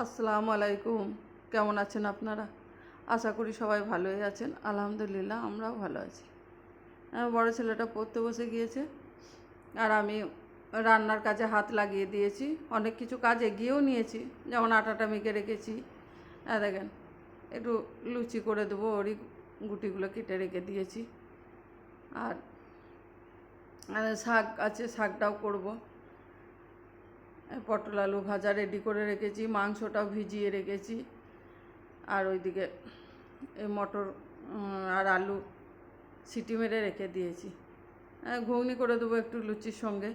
আসসালামু আলাইকুম। কেমন আছেন আপনারা? আশা করি সবাই ভালোই আছেন। আলহামদুলিল্লাহ, আমরাও ভালো আছি। আমার বড় ছেলেটা পড়তে বসে গিয়েছে আর আমি রান্নার কাজে হাত লাগিয়ে দিয়েছি। অনেক কিছু কাজ এগিয়েও নিয়েছি। যেমন আটাটা মেখে রেখেছি। হ্যাঁ দেখেন, একটু লুচি করে দেবো, ওরই গুটিগুলো কেটে রেখে দিয়েছি। আর আর শাক আছে, শাকটাও করব। পটল আলু ভাজা রেডি করে রেখেছি মাংসটাও ভিজিয়ে রেখেছি। আর ওইদিকে এই মটর আর আলু সিটি মেরে রেখে দিয়েছি। ঘুগনি করে দেবো একটু লুচির সঙ্গে।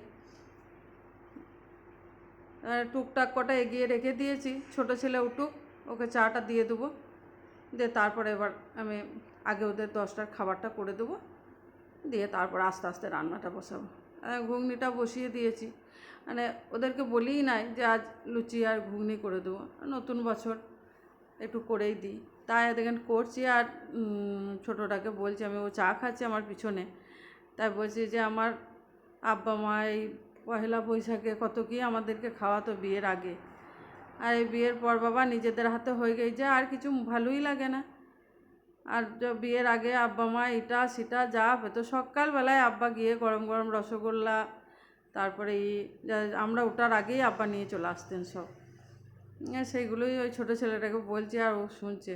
টুকটাক কটা এগিয়ে রেখে দিয়েছি, ছোট ছেলে উঠুক, ওকে চাটা দিয়ে দেবো। দিয়ে তারপরে এবার আমি আগে ওদের দশটার খাবারটা করে দেবো। দিয়ে তারপর আস্তে আস্তে রান্নাটা বসাবো। ঘুগনিটা বসিয়ে দিয়েছি। মানে ওদেরকে বলিই নাই যে আজ লুচি আর ঘুগনি করে দেবো, নতুন বছর একটু করেই দিই। তাই দেখেন করছি আর ছোটোটাকে বলছি, আমি ও চা খাচ্ছে আমার পিছনে। তাই বলছি যে আমার আব্বা মা এই পয়লা বৈশাখে কত কি আমাদেরকে খাওয়াতো বিয়ের আগে। আর এই বিয়ের পর বাবা নিজেদের হাতে হয়ে গেছে, আর কিছু ভালোই লাগে না। আর বিয়ের আগে আব্বা, মা এটা, সেটা, যা পেতো সকালবেলায় আব্বা গিয়ে গরম গরম রসগোল্লা, তারপরে আমরা ওটার আগেই আব্বা নিয়ে চলে আসতেন সব। সেইগুলোই ওই ছোটো ছেলেটাকে বলছি আর ও শুনছে।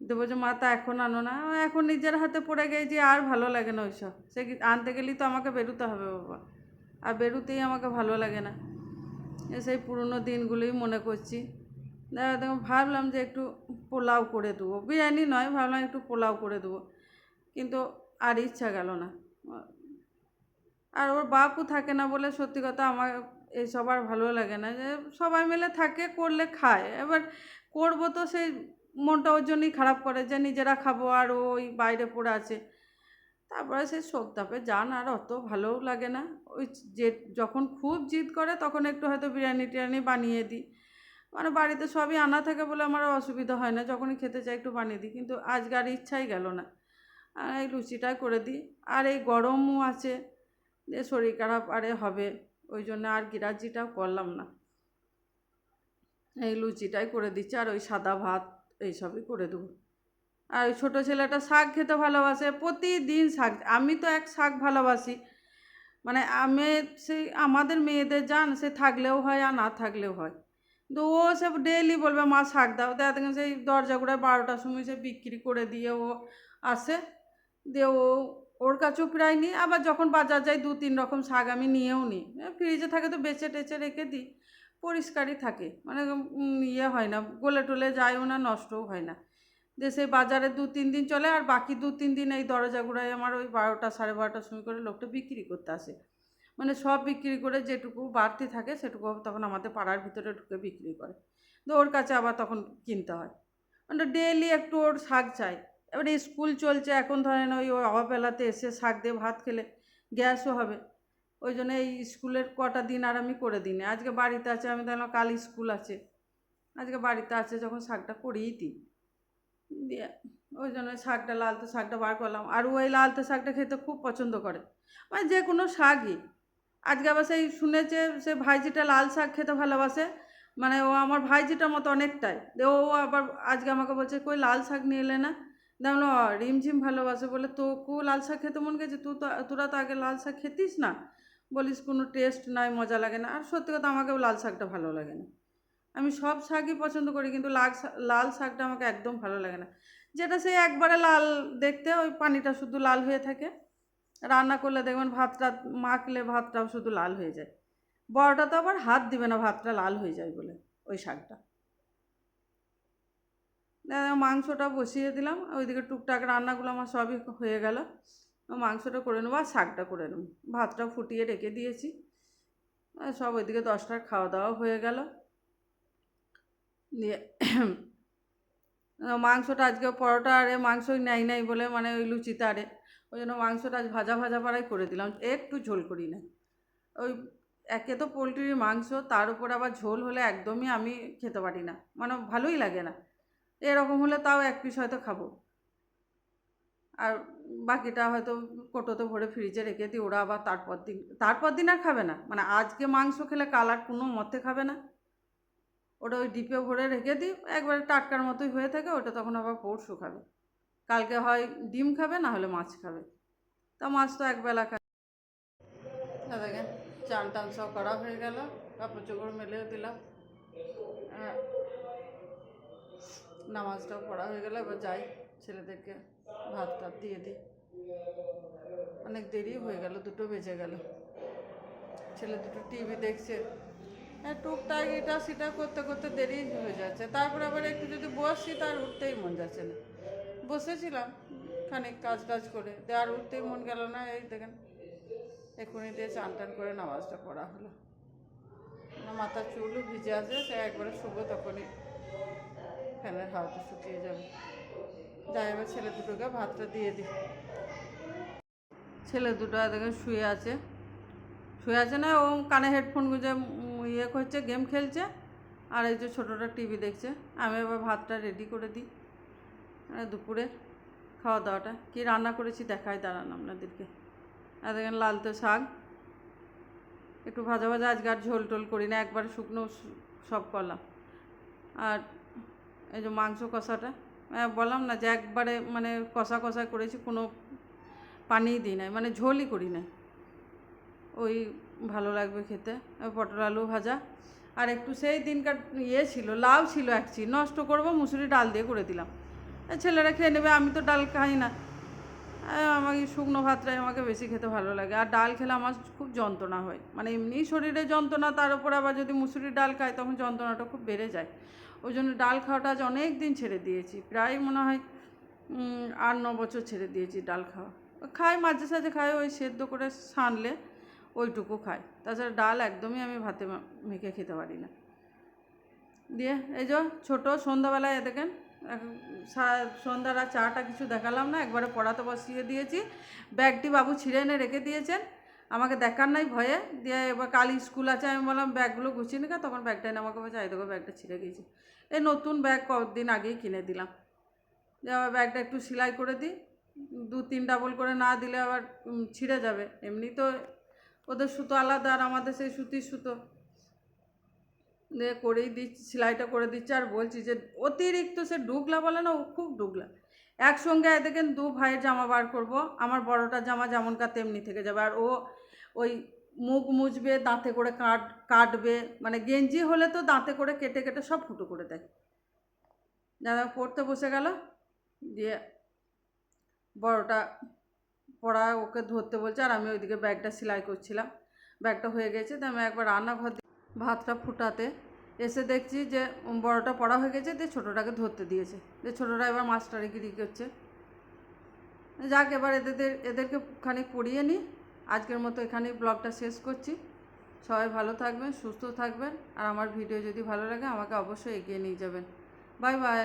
দেবো যে মা, তা এখন আনো না। এখন নিজের হাতে পড়ে গেছি, আর ভালো লাগে না ওইসব। সে আনতে গেলেই তো আমাকে বেরোতে হবে বাবা। আর বেরোতেই আমাকে ভালো লাগে না। সেই পুরনো দিনগুলোই মনে করছি। ভাবলাম যে একটু পোলাও করে দেবো। বিরিয়ানি নয়, ভাবলাম একটু পোলাও করে দেবো। কিন্তু আর ইচ্ছা গেল না। আর ওর বাপও থাকে না বলে সত্যি কথা আমার এইসব আর ভালো লাগে না। যে সবাই মিলে থাকে, করলে খায়। এবার করব তো সেই মনটা ওর জন্যই খারাপ করে যে নিজেরা খাব আর ওই বাইরে পড়ে আছে। তারপরে সে সেই শোকতাপে যান, আর অত ভালোও লাগে না। ওই যে যখন খুব জিদ করে, তখন একটু হয়তো বিরিয়ানি টিরিয়ানি বানিয়ে দিই। মানে বাড়িতে সবই আনা থাকে বলে আমার অসুবিধা হয় না, যখনই খেতে চাই একটু বানিয়ে দিই, কিন্তু আজকে আর ইচ্ছাই গেল না। আর এই লুচিটাই করে দিই। আর এই গরমও আছে, যে শরীর খারাপ আরে হবে, ওই জন্য আর গিরাজিটাও করলাম না। এই লুচিটাই করে দিচ্ছি, আর ওই সাদা ভাত এইসবই করে দেবো। আর ওই ছোটো ছেলেটা শাক খেতে ভালোবাসে, প্রতিদিন শাক, আমি তো এক শাক ভালোবাসি। মানে আমি সেই, আমাদের মেয়েদের জান, সে থাকলেও হয় আর না থাকলেও হয়। তো ও সে ডেইলি বলবে, মা, শাক দাও। দেখা দেখেন সেই দরজা গুড়ায় বারোটার সময় সে বিক্রি করে দিয়ে ও আসে। দিয়ে ও, ওর কাছেও প্রায় নিই। আবার যখন বাজার যাই, দু তিন রকম শাক আমি নিয়েও নিই। ফ্রিজে থাকে তো বেচে টেচে রেখে দিই, পরিষ্কারই থাকে। মানে ইয়ে হয় না, গলে টলে যায়ও না, নষ্টও হয় না। যে সেই বাজারে দু তিন দিন চলে, আর বাকি দু তিন দিন এই দরজাগুড়ায় আমার ওই বারোটা, সাড়ে বারোটার সময় করে লোকটা বিক্রি করতে আসে। মানে সব বিক্রি করে যেটুকু বাড়তি থাকে সেটুকু তখন আমাদের পাড়ার ভিতরে ঢুকে বিক্রি করে। তো ওর কাছে আবার তখন কিনতে হয়। মানে ডেইলি একটু ওর শাক চাই। এবারে স্কুল চলছে, এখন ধরেন ওই অবেলাতে এসে শাক দিয়ে ভাত খেলে গ্যাসও হবে। ওই জন্য এই স্কুলের কটা দিন আর আমি করে দিই আজকে বাড়িতে আছে, আমি দেখলাম কাল স্কুল আছে। আজকে বাড়িতে আছে, যখন শাকটা করেই দিই দিয়ে ওই জন্য শাকটা লালতে শাকটা বার করলাম। আর ওই লালতে শাকটা খেতে খুব পছন্দ করে। মানে যে কোনো শাকই। আজকে আবার সেই শুনেছে, সে ভাইজিটা লাল শাক খেতে ভালোবাসে মানে ও আমার ভাইজিটার মতো অনেকটাই। ও আবার আজকে আমাকে বলছে, কই লাল শাক নিয়ে এলে না? দেখল রিমঝিম ভালোবাসে। বলে তোকেও লাল শাক খেতে মন গেছে? তুই তো, তোরা তো আগে লাল শাক খেতিস না। বলিস কোনো টেস্ট নাই, মজা লাগে না। আর সত্যি কথা আমাকেও লাল শাকটা ভালো লাগে না। আমি সব শাকই পছন্দ করি, কিন্তু লাল লাল শাকটা আমাকে একদম ভালো লাগে না। যেটা সেই একবারে লাল, দেখতে ওই পানিটা শুধু লাল হয়ে থাকে। রান্না করলে দেখবেন ভাতটা মাখলে ভাতটাও শুধু লাল হয়ে যায়। বড়টা তো আবার হাত দিবে না, ভাতটা লাল হয়ে যায় বলে ওই শাকটা। মাংসটা বসিয়ে দিলাম, ওইদিকে টুকটাক রান্নাগুলো আমার সবই হয়ে গেল। মাংসটা করে নেব আর শাকটা করে নেব। ভাতটা ফুটিয়ে রেখে দিয়েছি। সব ওইদিকে দশটার খাওয়া দাওয়া হয়ে গেল। দিয়ে মাংসটা আজকে পরোটা আরে মাংসই নাই নাই বলে মানে ওই লুচিতে আরে। ওই জন্য মাংসটা আজ ভাজা ভাজা পাড়াই করে দিলাম, একটু ঝোল করি না ওই একে তো পোলট্রির মাংস, তার উপর আবার ঝোল হলে একদমই আমি খেতে পারি না মানে ভালোই লাগে না। এরকম হলে তাও এক পিস হয়তো খাব। আর বাকিটা হয়তো কোটোতে ভরে ফ্রিজে রেখে দিই, ওরা আবার তারপর দিন তারপর দিন আর খাবে না। মানে আজকে মাংস খেলে কালার কোনো মতে খাবে না। ওটা ওই ডিপে ভরে রেখে দিই, একবারে টাটকার মতোই হয়ে থাকে, ওটা তখন আবার পরশু খাবে। কালকে হয় ডিম খাবে না হলে মাছ খাবে। তা মাছ তো একবেলা তা দেখেন, চান টান সব করা হয়ে গেল, কাপড় চোপড় মেলেও দিলাম। আর নামাজটাও পড়া হয়ে গেল, এবার যাই, ছেলেদেরকে ভাত টাত দিয়ে দিই। অনেক দেরি হয়ে গেল, দুটো বেজে গেল। ছেলে দুটো টিভি দেখছে। হ্যাঁ টুকটাক এটা সেটা করতে করতে দেরি হয়ে যাচ্ছে। তারপরে আবার একটু যদি বসছি তার উঠতেই মন যাচ্ছে না। বসেছিলাম খানিক কাজ টাজ করে। দেওয়ার উঠতেই মন গেল না, এই দেখেন এক্ষুনি দিয়ে চান টান করে নামাজটা পড়া হলো। মাথার চুলও ভিজে আছে, সে একবারে শুভ তখনই ফ্যানের হাওয়াতে শুকিয়ে যাবে। যাই, এবার ছেলে দুটোকে ভাতটা দিয়ে দিই। ছেলে দুটো দেখেন শুয়ে আছে। শুয়ে আছে না, ও কানে হেডফোন গুঁজে ইয়ে করছে, গেম খেলছে। আর এই যে ছোটোটা টিভি দেখছে। আমি এবার ভাতটা রেডি করে দিই। দুপুরে খাওয়া দাওয়াটা। কী রান্না করেছি দেখাই, দাঁড়ান আপনাদেরকে। আর দেখেন লালতো শাক। একটু ভাজা ভাজা, আজকে আর ঝোল টোল করি না, একবারে শুকনো সব করলাম। আর এই যে মাংস কষাটা বললাম না যে একবারে মানে কষা কষা করেছি, কোনো পানিই দিই নাই মানে ঝোলই করি নাই। ওই ভালো লাগবে খেতে পটল আলু ভাজা। আর একটু সেই দিনকার ইয়ে ছিল, লাউ ছিল একচি নষ্ট করব মুসুরি ডাল দিয়ে করে দিলাম। ছেলেরা খেয়ে নেবে, আমি তো ডাল খাই না। আমাকে শুকনো ভাতটাই আমাকে বেশি খেতে ভালো লাগে। আর ডাল খেলে আমার খুব যন্ত্রণা হয়। মানে এমনি শরীরে যন্ত্রণা, তার উপর আবার যদি মুসুরির ডাল খাই তখন যন্ত্রণাটা খুব বেড়ে যায়। ওই জন্য ডাল খাওয়াটা আজ অনেক দিন ছেড়ে দিয়েছি। প্রায় মনে হয় আট, ন বছর ছেড়ে দিয়েছি ডাল খাওয়া। খাই, মাঝে সাঝে খাই, ওই সেদ্ধ করে সানলে ওইটুকু খাই। তাছাড়া ডাল একদমই আমি ভাতে মেখে খেতে পারি না। দিয়ে, এই যে ছোটো সন্ধ্যাবেলায় দেখেন সন্ধ্যার চাটা কিছু দেখালাম না, একবারে পড়াতে বসিয়ে দিয়েছি। ব্যাগটি বাবু ছিঁড়ে এনে রেখে দিয়েছেন। আমাকে দেখার নাই ভয়ে, দিয়ে এবার কাল স্কুল আছে, আমি বললাম, ব্যাগগুলো গুছিয়ে নিকা তখন ব্যাগটা এনে আমাকে বলছে দেখো, ব্যাগটা ছিঁড়ে গিয়েছে। এই নতুন ব্যাগ কদিন আগেই কিনে দিলাম। যে আবার ব্যাগটা একটু সেলাই করে দিই, দু তিন ডাবল করে না দিলে আবার ছিঁড়ে যাবে। এমনি তো ওদের সুতো আলাদা আর আমাদের সেই সুতির সুতো। করেই দিচ্ছি, সেলাইটা করে দিচ্ছে আর বলছি যে অতিরিক্ত সে ডুগলা বলে না, ও খুব ডুগলা। একসঙ্গে দেখেন দু ভাইয়ের জামা বার করব, আমার বড়টা জামা যেমনকার তেমনি থেকে যাবে। আর ও ওই মুখ মুছবে, দাঁতে করে কাট, কাটবে মানে গেঞ্জি হলে তো দাঁতে করে কেটে কেটে সব ফুটো করে দেয়। যারা পড়তে বসে গেল, দিয়ে বড়টা পড়া ওকে ধরতে বলছে আর আমি ওইদিকে ব্যাগটা সেলাই করছিলাম। ব্যাগটা হয়ে গেছে, তো আমি একবার রান্নাঘর ভাতটা ফুটাতে, এসে দেখছি যে বড়টা পড়া হয়ে গেছে, দিয়ে ছোটোটাকে ধরতে দিয়েছে। যে ছোটোটা এবার মাস্টারে গিরি করছে যাক, এবার এদের, এদেরকে খানিক পড়িয়ে নিই। আজকের মতো এখানেই ব্লগটা শেষ করছি। সবাই ভালো থাকবেন, সুস্থ থাকবেন। আর আমার ভিডিও যদি ভালো লাগে, আমাকে অবশ্যই এগিয়ে নিয়ে যাবেন। Bye bye.